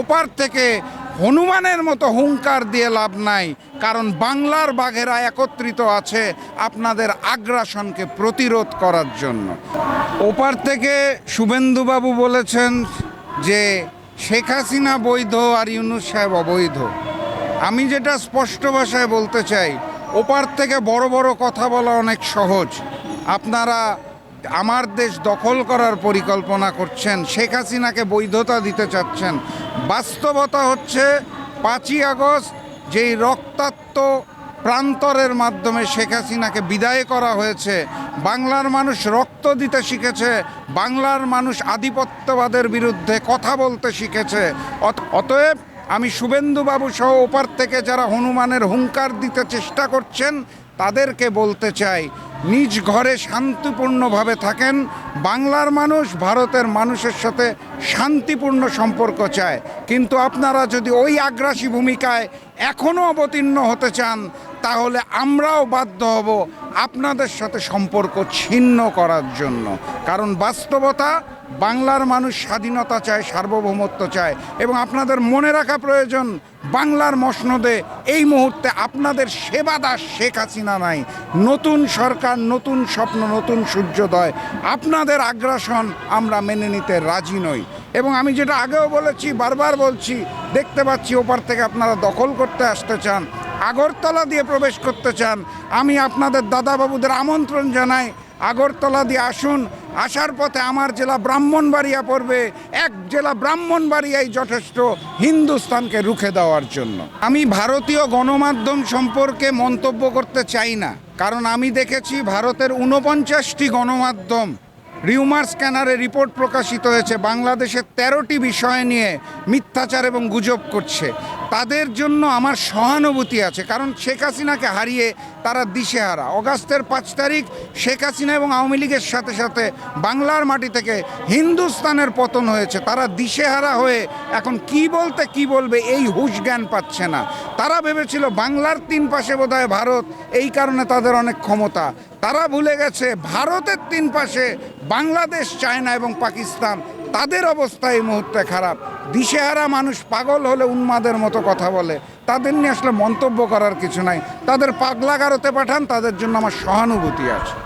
ওপার থেকে হনুমানের মতো হুঙ্কার দিয়ে লাভ নাই, কারণ বাংলার বাঘেরা একত্রিত আছে আপনাদের আগ্রাসনকে প্রতিরোধ করার জন্য। ওপার থেকে শুভেন্দুবাবু বলেছেন যে শেখ হাসিনা বৈধ আর ইউনুস সাহেব অবৈধ। আমি যেটা স্পষ্ট ভাষায় বলতে চাই, ওপার থেকে বড় বড় কথা বলা অনেক সহজ। আপনারা আমার দেশ দখল করার পরিকল্পনা করছেন, শেখ হাসিনাকে বৈধতা দিতে চাচ্ছেন। বাস্তবতা হচ্ছে, পাঁচই আগস্ট যেই রক্তাক্ত প্রান্তরের মাধ্যমে শেখ হাসিনাকে বিদায় করা হয়েছে, বাংলার মানুষ রক্ত দিতে শিখেছে, বাংলার মানুষ আধিপত্যবাদের বিরুদ্ধে কথা বলতে শিখেছে। অত- অতএব আমি শুভেন্দুবাবু সহ ওপার থেকে যারা হনুমানের হুঙ্কার দিতে চেষ্টা করছেন, তাদেরকে বলতে চাই নিজ ঘরে শান্তিপূর্ণভাবে থাকেন, বাংলার মানুষ ভারতের মানুষের সাথে শান্তিপূর্ণ সম্পর্ক চায়। কিন্তু আপনারা যদি ওই আগ্রাসী ভূমিকায় এখনও অবতীর্ণ হতে চান, তাহলে আমরাও বাধ্য হব আপনাদের সাথে সম্পর্ক ছিন্ন করার জন্য। কারণ বাস্তবতা বাংলার মানুষ স্বাধীনতা চায়, সার্বভৌমত্ব চায় এবং আপনাদের মনে রাখা প্রয়োজন, বাংলার মসনদে এই মুহূর্তে আপনাদের সেবাদাস শেখ হাসিনা নাই। নতুন সরকার, নতুন স্বপ্ন, নতুন সূর্যোদয়, আপনাদের আগ্রাসন আমরা মেনে নিতে রাজি নই। এবং আমি যেটা আগেও বলেছি, বারবার বলছি, দেখতে পাচ্ছি ওপার থেকে আপনারা দখল করতে আসতে চান, আগরতলা দিয়ে প্রবেশ করতে চান। আমি আপনাদের দাদাবাবুদের আমন্ত্রণ জানাই আগরতলা দিয়ে আসুন, আসার পথে আমার জেলা ব্রাহ্মণবাড়িয়া পড়বে, এক জেলা ব্রাহ্মণবাড়িয়াই যথেষ্ট হিন্দুস্তানকে রুখে দেওয়ার জন্য। আমি ভারতীয় গণমাধ্যম সম্পর্কে মন্তব্য করতে চাই না, কারণ আমি দেখেছি ভারতের ঊনপঞ্চাশটি গণমাধ্যম রিউমার স্ক্যানারে রিপোর্ট প্রকাশিত হয়েছে, বাংলাদেশের তেরোটি বিষয় নিয়ে মিথ্যাচার এবং গুজব করছে। তাদের জন্য আমার সহানুভূতি আছে, কারণ শেখ হাসিনাকে হারিয়ে তারা দিশেহারা। অগাস্টের পাঁচ তারিখ শেখ হাসিনা এবং আওয়ামী লীগের সাথে সাথে বাংলার মাটি থেকে হিন্দুস্তানের পতন হয়েছে। তারা দিশেহারা হয়ে এখন কি বলতে কি বলবে এই হুশ জ্ঞান পাচ্ছে না। তারা ভেবেছিল বাংলার তিন পাশে বোধহয় ভারত, এই কারণে তাদের অনেক ক্ষমতা। তারা ভুলে গেছে, ভারতের তিন পাশে বাংলাদেশ, চায়না এবং পাকিস্তান তাদের অবস্থা এই মুহূর্তে খারাপ। দিশেহারা মানুষ পাগল হলে উন্মাদের মতো কথা বলে। তাদের নিয়ে আসলে মন্তব্য করার কিছু নাই। তাদের পাগলা পাগলাগারতে পাঠান, তাদের জন্য আমার সহানুভূতি আছে।